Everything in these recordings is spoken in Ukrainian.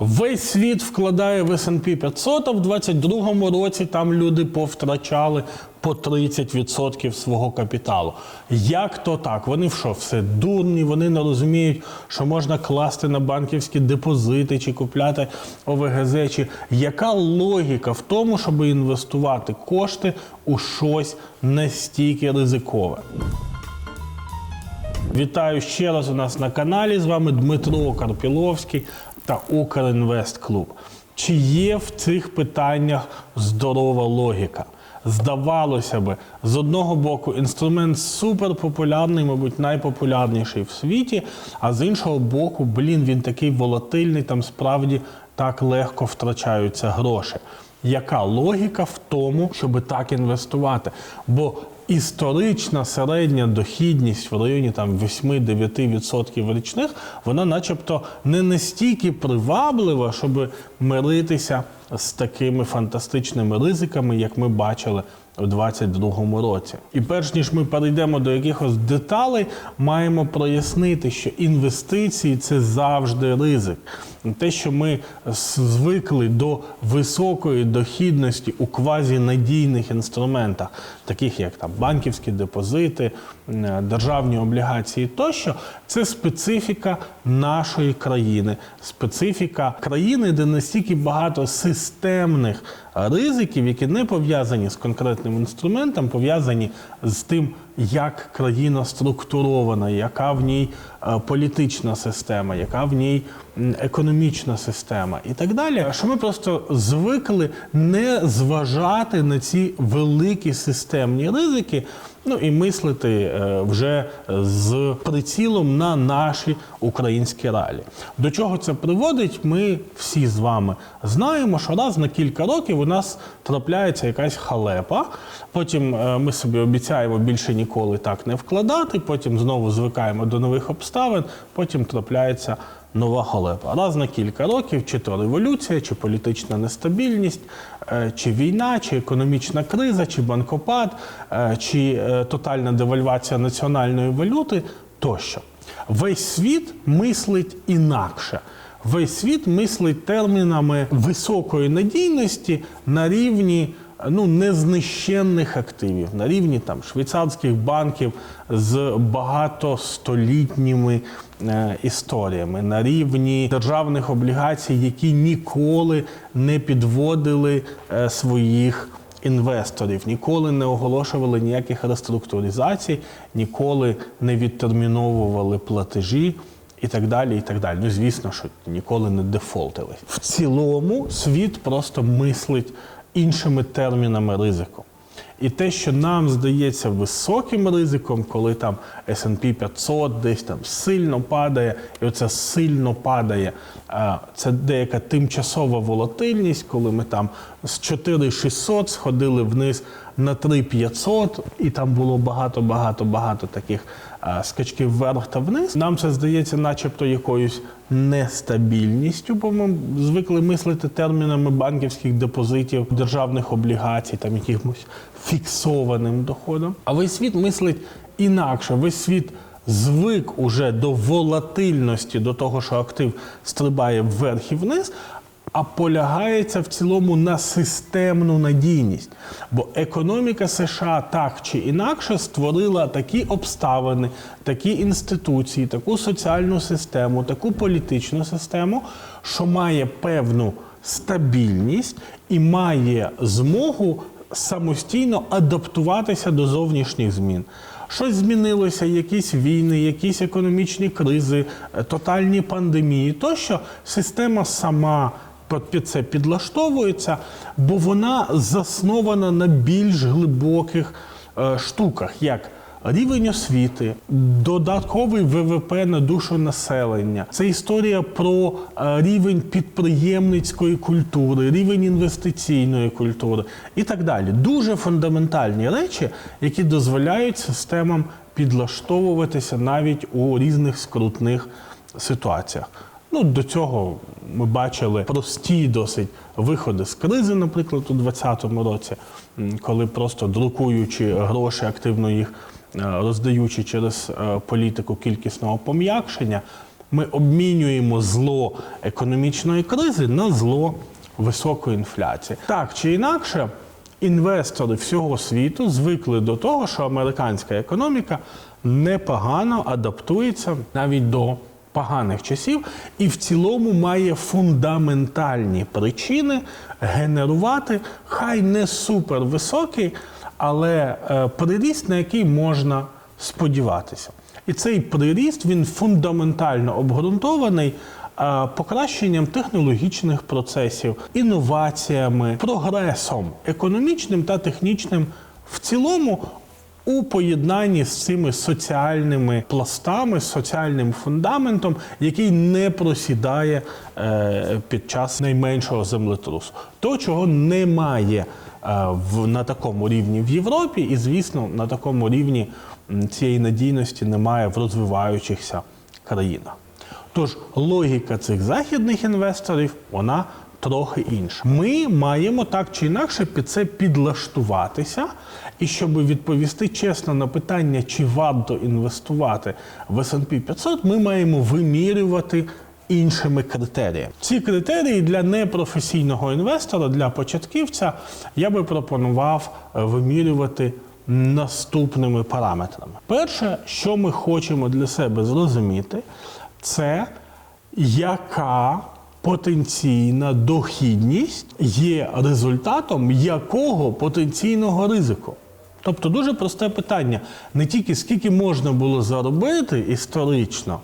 Весь світ вкладає в S&P 500, а в 22-му році там люди повтрачали по 30% свого капіталу. Як то так? Вони в що, все дурні, вони не розуміють, що можна класти на банківські депозити чи купляти ОВГЗ. Чи яка логіка в тому, щоб інвестувати кошти у щось настільки ризикове? Вітаю ще раз у нас на каналі. З вами Дмитро Карпіловський та Укрінвест Клуб. Чи є в цих питаннях здорова логіка? Здавалося би, з одного боку, інструмент суперпопулярний, мабуть, найпопулярніший в світі, а з іншого боку, блін, він такий волатильний, там справді так легко втрачаються гроші. Яка логіка в тому, щоб так інвестувати? Бо історична середня дохідність в районі там 8-9% річних, вона начебто не настільки приваблива, щоб миритися з такими фантастичними ризиками, як ми бачили у 2022 році. І перш ніж ми перейдемо до якихось деталей, маємо прояснити, що інвестиції це завжди ризик. Те, що ми звикли до високої дохідності у квазінадійних інструментах, таких як там банківські депозити, е, державні облігації тощо, це специфіка нашої країни, специфіка країни, де настільки багато системних ризиків, які не пов'язані з конкретним інструментом, пов'язані з тим, як країна структурована, яка в ній е, політична система, яка в ній економічна система і так далі. Що ми просто звикли не зважати на ці великі системні ризики. Ну і мислити е, вже з прицілом на наші українські реалії. До чого це приводить? Ми всі з вами знаємо, що раз на кілька років у нас трапляється якась халепа. Потім е, ми собі обіцяємо більше ніколи так не вкладати. Потім знову звикаємо до нових обставин. Потім трапляється нова халепа. Раз на кілька років, чи то революція, чи політична нестабільність, е, чи війна, чи економічна криза, чи банкопад, е, чи е, тотальна девальвація національної валюти тощо. Весь світ мислить інакше. Весь світ мислить термінами високої надійності на рівні ну, незнищенних активів, на рівні там швейцарських банків з багатостолітніми е, історіями, на рівні державних облігацій, які ніколи не підводили е, своїх інвесторів, ніколи не оголошували ніяких реструктуризацій, ніколи не відтерміновували платежі. І так далі, і так далі. Ну, звісно, що ніколи не дефолтили. В цілому світ просто мислить іншими термінами ризику. І те, що нам здається високим ризиком, коли там S&P 500 десь там сильно падає, і оце сильно падає, це деяка тимчасова волатильність, коли ми там з 4600 сходили вниз на 3500, і там було багато-багато багато таких а, скачків вверх та вниз. Нам це здається, начебто, якоюсь нестабільністю, бо ми звикли мислити термінами банківських депозитів, державних облігацій, там якимось фіксованим доходом. А весь світ мислить інакше. Весь світ звик уже до волатильності, до того, що актив стрибає вверх і вниз. А полягається в цілому на системну надійність. Бо економіка США так чи інакше створила такі обставини, такі інституції, таку соціальну систему, таку політичну систему, що має певну стабільність і має змогу самостійно адаптуватися до зовнішніх змін. Щось змінилося, якісь війни, якісь економічні кризи, е, тотальні пандемії, тощо система сама під це підлаштовується, бо вона заснована на більш глибоких е, штуках, як рівень освіти, додатковий ВВП на душу населення. Це історія про е, рівень підприємницької культури, рівень інвестиційної культури і так далі. Дуже фундаментальні речі, які дозволяють системам підлаштовуватися навіть у різних скрутних ситуаціях. Ну, до цього ми бачили прості досить виходи з кризи, наприклад, у 2020 році, коли просто друкуючи гроші, активно їх е, роздаючи через е, політику кількісного пом'якшення, Ми обмінюємо зло економічної кризи на зло високої інфляції. Так чи інакше, інвестори всього світу звикли до того, що американська економіка непогано адаптується навіть до поганих часів, і в цілому має фундаментальні причини генерувати хай не супервисокий, але е, приріст, на який можна сподіватися. І цей приріст він фундаментально обґрунтований е, покращенням технологічних процесів, інноваціями, прогресом економічним та технічним в цілому. У поєднанні з цими соціальними пластами, соціальним фундаментом, який не просідає е, під час найменшого землетрусу, то чого немає е, в, на такому рівні в Європі, і звісно, на такому рівні цієї надійності немає в розвиваючихся країнах. Тож логіка цих західних інвесторів вона трохи інша. Ми маємо так чи інакше під це підлаштуватися, і щоб відповісти чесно на питання, чи варто інвестувати в S&P 500, ми маємо вимірювати. Іншими критеріями. Ці критерії для непрофесійного інвестора, для початківця, я би пропонував е, вимірювати наступними параметрами. Перше, що ми хочемо для себе зрозуміти, це яка потенційна дохідність є результатом якого потенційного ризику. Тобто дуже просте питання: не тільки скільки можна було заробити історично,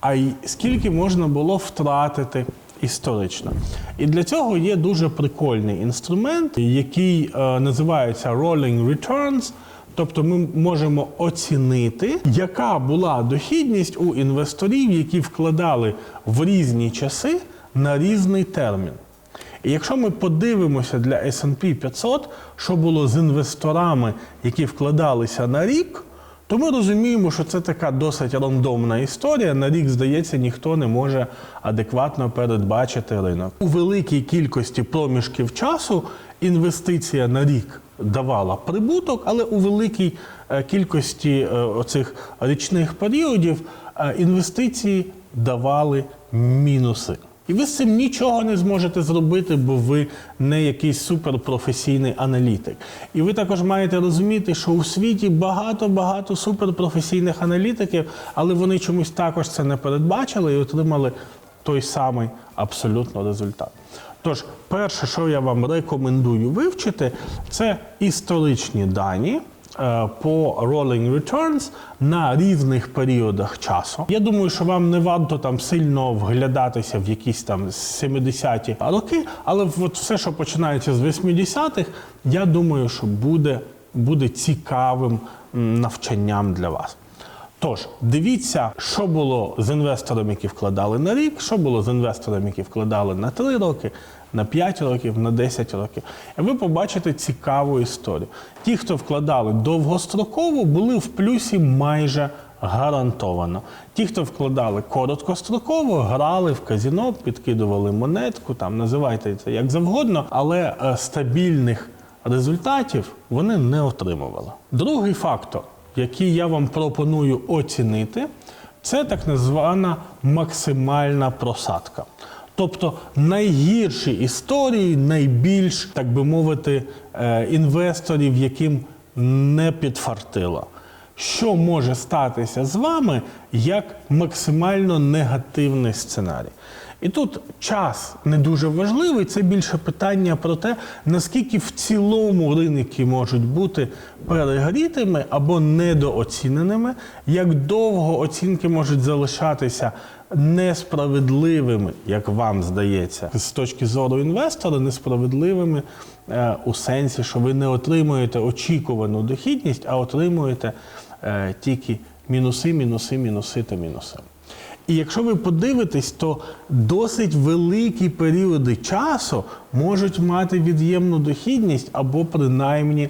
а й скільки можна було втратити історично. І для цього є дуже прикольний інструмент, який е, називається Rolling Returns. Тобто ми можемо оцінити, яка була дохідність у інвесторів, які вкладали в різні часи на різний термін. І якщо ми подивимося для S&P 500, що було з інвесторами, які вкладалися на рік, то ми розуміємо, що це така досить рандомна історія. На рік, здається, ніхто не може адекватно передбачити ринок. У великій кількості проміжків часу інвестиція на рік давала прибуток, але у великій е, кількості е, оцих річних періодів е, інвестиції давали мінуси. І ви з цим нічого не зможете зробити, бо ви не якийсь суперпрофесійний аналітик. І ви також маєте розуміти, що у світі багато-багато суперпрофесійних аналітиків, але вони чомусь також це не передбачили і отримали той самий абсолютно результат. Тож, перше, що я вам рекомендую вивчити, це історичні дані. Е, По rolling returns на різних періодах часу. Я думаю, що вам не варто там сильно вглядатися в якісь там 70-ті роки, але от все, що починається з 80-х, я думаю, що буде, буде цікавим навчанням для вас. Тож, дивіться, що було з інвесторами, які вкладали на рік, що було з інвесторами, які вкладали на 3 роки, на 5 років, на 10 років. І ви побачите цікаву історію. Ті, хто вкладали довгостроково, були в плюсі майже гарантовано. Ті, хто вкладали короткостроково, грали в казіно, підкидували монетку, там називайте це як завгодно, але е, стабільних результатів вони не отримували. Другий фактор який я вам пропоную оцінити, це так звана максимальна просадка. Тобто найгірші історії, найбільш, так би мовити, е, інвесторів, яким не підфартило. Що може статися з вами як максимально негативний сценарій? І тут час не дуже важливий, це більше питання про те, наскільки в цілому ринки можуть бути перегрітими або недооціненими, як довго оцінки можуть залишатися несправедливими, як вам здається, з точки зору інвестора, несправедливими е, у сенсі, що ви не отримуєте очікувану дохідність, а отримуєте е, тільки мінуси, мінуси, мінуси та мінуси. І якщо ви подивитесь, то досить великі періоди часу можуть мати від'ємну дохідність або принаймні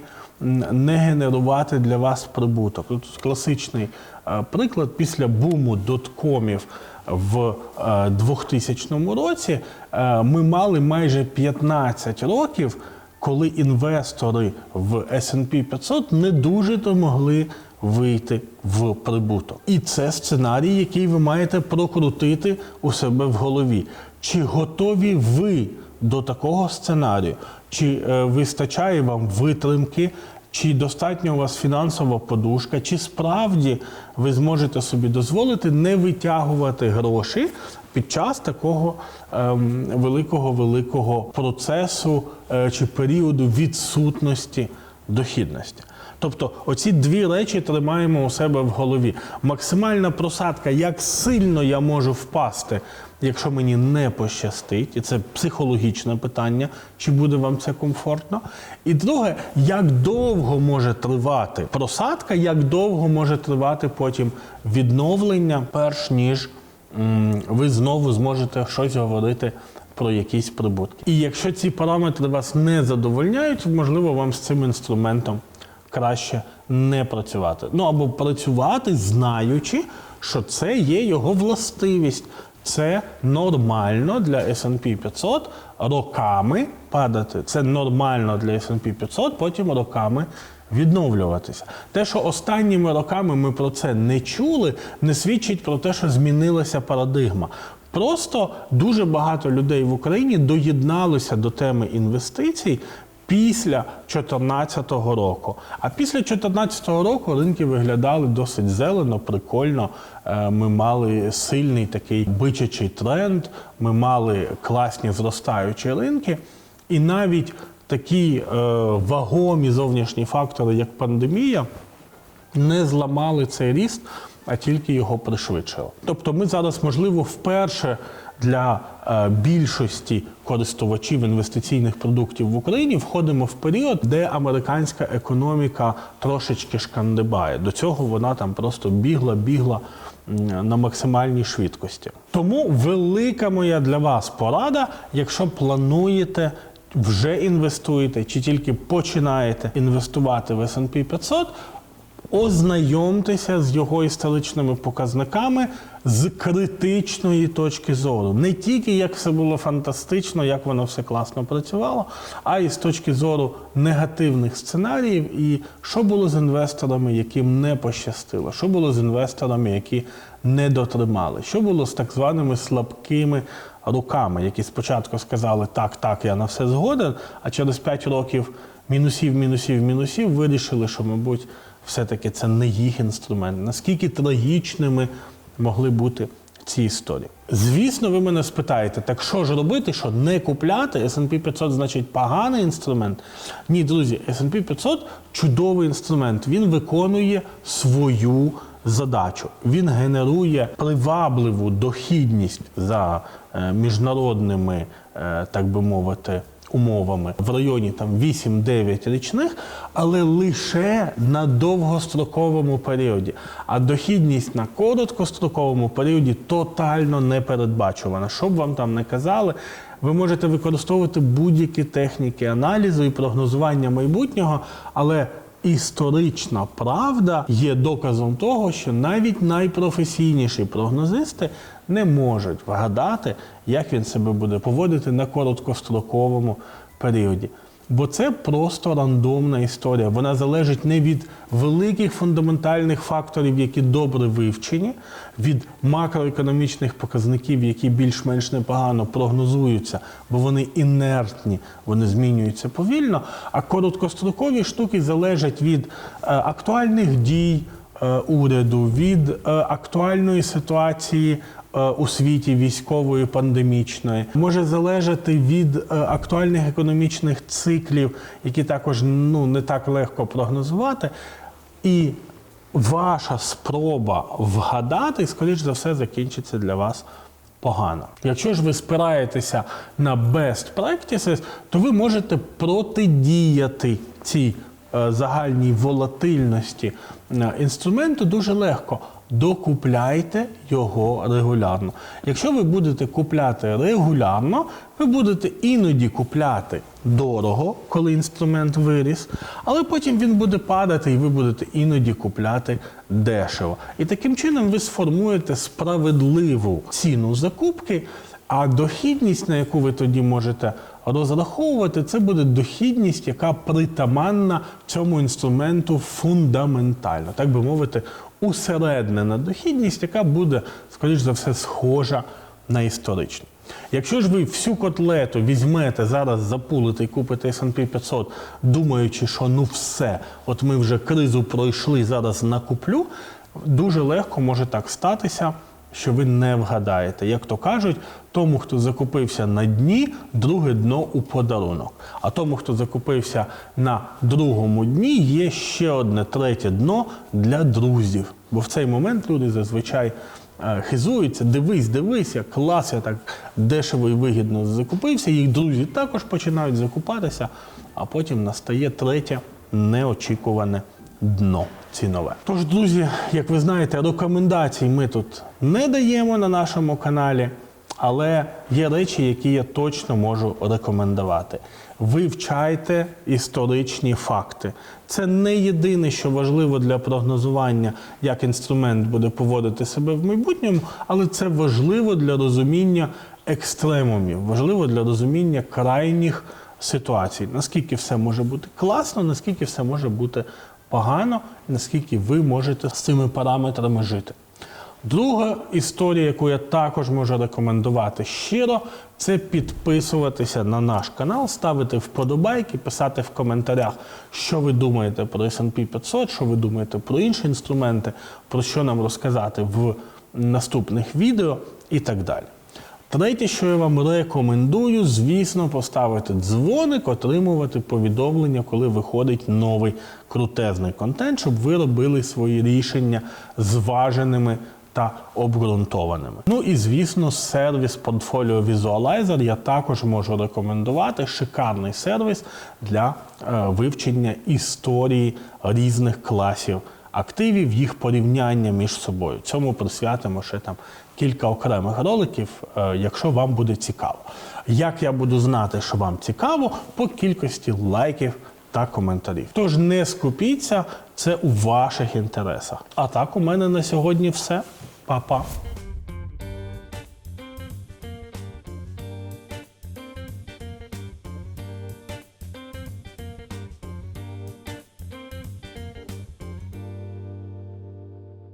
не генерувати для вас прибуток. Тут класичний е, приклад після буму доткомів в е, 2000 році е, ми мали майже 15 років, коли інвестори в S&P 500 не дуже то могли вийти в прибуток. І це сценарій, який ви маєте прокрутити у себе в голові. Чи готові ви до такого сценарію? Чи е, вистачає вам витримки? Чи достатньо у вас фінансова подушка, чи справді ви зможете собі дозволити не витягувати гроші під час такого ем, великого великого процесу е, чи періоду відсутності дохідності? Тобто, оці дві речі тримаємо у себе в голові. Максимальна просадка, як сильно я можу впасти, якщо мені не пощастить, і це психологічне питання, чи буде вам це комфортно. І друге, як довго може тривати просадка, як довго може тривати потім відновлення, перш ніж ви знову зможете щось говорити про якісь прибутки. І якщо ці параметри вас не задовольняють, можливо, вам з цим інструментом краще не працювати. Ну або працювати, знаючи, що це є його властивість. Це нормально для S&P 500 роками падати. Це нормально для S&P 500 потім роками відновлюватися. Те, що останніми роками ми про це не чули, не свідчить про те, що змінилася парадигма. Просто дуже багато людей в Україні доєдналося до теми інвестицій після 2014 року. А після 2014 року ринки виглядали досить зелено, прикольно. Е, Ми мали сильний такий бичачий тренд, ми мали класні зростаючі ринки, і навіть такі е, вагомі зовнішні фактори, як пандемія, не зламали цей ріст, а тільки його пришвидшили. Тобто, ми зараз, можливо, вперше для е, більшості користувачів інвестиційних продуктів в Україні входимо в період, де американська економіка трошечки шкандибає. До цього вона там просто бігла, бігла на максимальній швидкості. Тому велика моя для вас порада, якщо плануєте вже інвестуєте чи тільки починаєте інвестувати в S&P 500, ознайомтеся з його історичними показниками з критичної точки зору. Не тільки як все було фантастично, як воно все класно працювало, а й з точки зору негативних сценаріїв і що було з інвесторами, яким не пощастило, що було з інвесторами, які не дотримали, що було з так званими слабкими руками, які спочатку сказали так, так, я на все згоден, а через 5 років мінусів, мінусів, мінусів вирішили, що, мабуть, все-таки це не їх інструмент. Наскільки трагічними могли бути ці історії? Звісно, ви мене спитаєте, так що ж робити, що не купляти? S&P 500 значить поганий інструмент? Ні, друзі, S&P 500 чудовий інструмент. Він виконує свою задачу. Він генерує привабливу дохідність за е, міжнародними, е, так би мовити, умовами в районі там 8-9 річних, але лише на довгостроковому періоді. А дохідність на короткостроковому періоді тотально не передбачувана. Що б вам там не казали, ви можете використовувати будь-які техніки аналізу і прогнозування майбутнього, але історична правда є доказом того, що навіть найпрофесійніші прогнозисти не можуть вгадати, як він себе буде поводити на короткостроковому періоді. Бо це просто рандомна історія. Вона залежить не від великих фундаментальних факторів, які добре вивчені, від макроекономічних показників, які більш-менш непогано прогнозуються, бо вони інертні, вони змінюються повільно. А короткострокові штуки залежать від е, актуальних дій е, уряду, від е, актуальної ситуації у світі військової пандемічної, може залежати від е, актуальних економічних циклів, які також ну не так легко прогнозувати. І ваша спроба вгадати, скоріш за все, закінчиться для вас погано. Якщо ж ви спираєтеся на best practices, то ви можете протидіяти цій е, загальній волатильності е, інструменту дуже легко. Докупляйте його регулярно. Якщо ви будете купляти регулярно, ви будете іноді купляти дорого, коли інструмент виріс, але потім він буде падати, і ви будете іноді купляти дешево. І таким чином ви сформуєте справедливу ціну закупки, а дохідність, на яку ви тоді можете розраховувати, це буде дохідність, яка притаманна цьому інструменту фундаментально, так би мовити, усереднена дохідність, яка буде, скоріш за все, схожа на історичну. Якщо ж ви всю котлету візьмете зараз, запулите і купите S&P 500, думаючи, що ну все, от ми вже кризу пройшли, зараз накуплю, дуже легко може так статися, що ви не вгадаєте. Як то кажуть, тому, хто закупився на дні, друге дно у подарунок. А тому, хто закупився на другому дні, є ще одне третє дно для друзів. Бо в цей момент люди зазвичай е, хизуються, дивись, дивись, як клас, я так дешево і вигідно закупився. Їх друзі також починають закупатися, а потім настає третє неочікуване дно цінове. Тож, друзі, як ви знаєте, рекомендацій ми тут не даємо на нашому каналі, але є речі, які я точно можу рекомендувати. Вивчайте історичні факти. Це не єдине, що важливо для прогнозування, як інструмент буде поводити себе в майбутньому, але це важливо для розуміння екстремумів, важливо для розуміння крайніх ситуацій. Наскільки все може бути класно, наскільки все може бути погано, наскільки ви можете з цими параметрами жити. Друга історія, яку я також можу рекомендувати щиро, це підписуватися на наш канал, ставити вподобайки, писати в коментарях, що ви думаєте про S&P 500, що ви думаєте про інші інструменти, про що нам розказати в наступних відео і так далі. Третє, що я вам рекомендую, звісно, поставити дзвоник, отримувати повідомлення, коли виходить новий крутезний контент, щоб ви робили свої рішення зваженими та обґрунтованими. Ну і звісно, сервіс Portfolio Visualizer я також можу рекомендувати. Шикарний сервіс для е, вивчення історії різних класів активів, їх порівняння між собою. Цьому присвятимо ще там кілька окремих роликів, е, якщо вам буде цікаво. Як я буду знати, що вам цікаво, по кількості лайків та коментарів. Тож не скупіться, це у ваших інтересах. А так у мене на сьогодні все. Па-па.